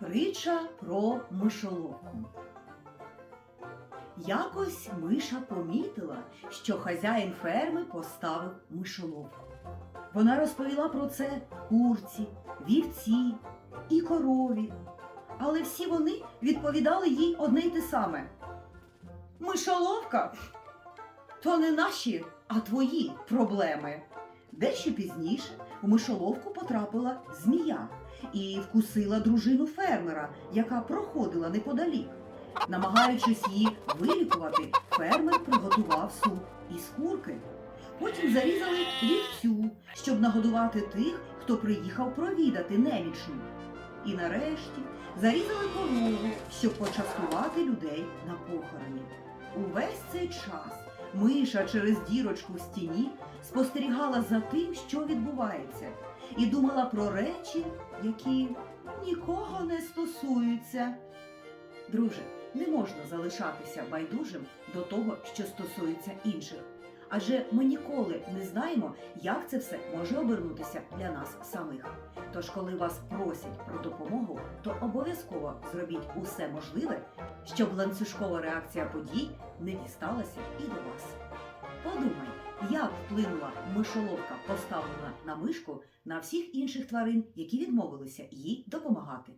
Притча про мишоловку. Якось миша помітила, що хазяїн ферми поставив мишоловку. Вона розповіла про це курці, вівці і корові. Але всі вони відповідали їй одне й те саме. Мишоловка то не наші, а твої проблеми. Дещо пізніше у мишоловку потрапила змія і вкусила дружину фермера, яка проходила неподалік. Намагаючись її вилікувати, фермер приготував суп із курки. Потім зарізали вівцю, щоб нагодувати тих, хто приїхав провідати немічну. І нарешті зарізали корову, щоб почастувати людей на похороні. Увесь цей час миша через дірочку в стіні спостерігала за тим, що відбувається, і думала про речі, які нікого не стосуються. Друже, не можна залишатися байдужим до того, що стосується інших. Адже ми ніколи не знаємо, як це все може обернутися для нас самих. Тож, коли вас просять про допомогу, то обов'язково зробіть усе можливе, щоб ланцюжкова реакція подій не дісталася і до вас. Подумай, як вплинула мишоловка, поставлена на мишку, на всіх інших тварин, які відмовилися їй допомагати.